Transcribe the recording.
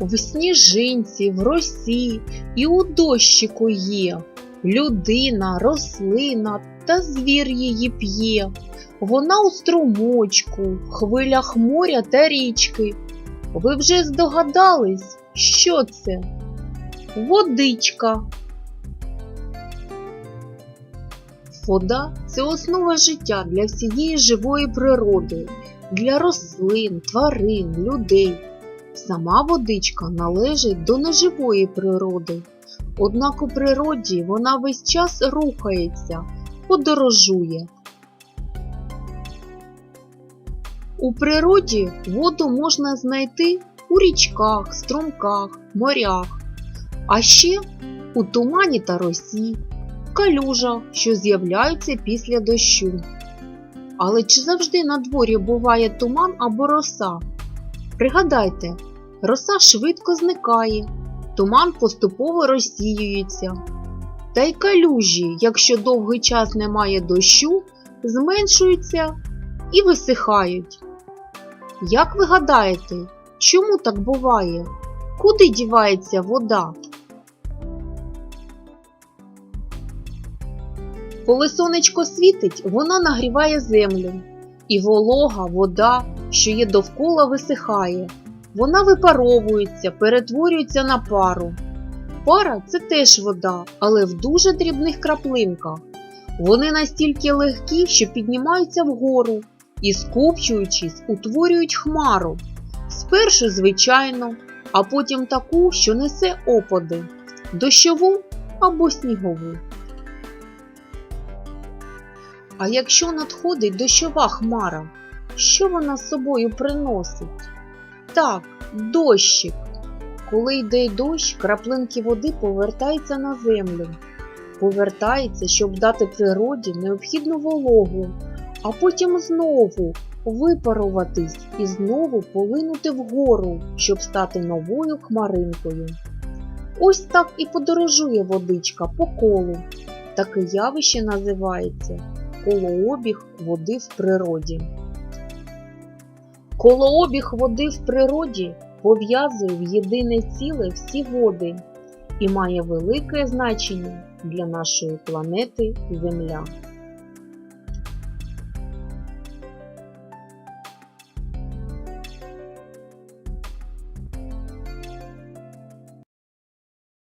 В сніжинці, в росі і у дощику є. Людина, рослина та звір її п'є. Вона у струмочку, хвилях моря та річки. Ви вже здогадались, що це? Водичка. Вода це основа життя для всієї живої природи, для рослин, тварин, людей. Сама водичка належить до неживої природи. Однак у природі вона весь час рухається, подорожує. У природі воду можна знайти у річках, струмках, морях, а ще у тумані та росі, калюжах, що з'являються після дощу. Але чи завжди на дворі буває туман або роса? Пригадайте, роса швидко зникає, туман поступово розсіюється. Та й калюжі, якщо довгий час немає дощу, зменшуються і висихають. Як ви гадаєте, чому так буває? Куди дівається вода? Коли сонечко світить, вона нагріває землю, і волога, вода, що є довкола, висихає. Вона випаровується, перетворюється на пару. Пара це теж вода, але в дуже дрібних краплинках. Вони настільки легкі, що піднімаються вгору і, скупчуючись, утворюють хмару. Спершу звичайно, а потім таку, що несе опади дощову або снігову. А якщо надходить дощова хмара, що вона з собою приносить? Так, дощик. Коли йде дощ, краплинки води повертаються на землю. Повертається, щоб дати природі необхідну вологу, а потім знову випаруватись і знову полинути вгору, щоб стати новою хмаринкою. Ось так і подорожує водичка по колу. Таке явище називається колообіг води в природі. Колообіг води в природі пов'язує в єдине ціле всі води і має велике значення для нашої планети Земля.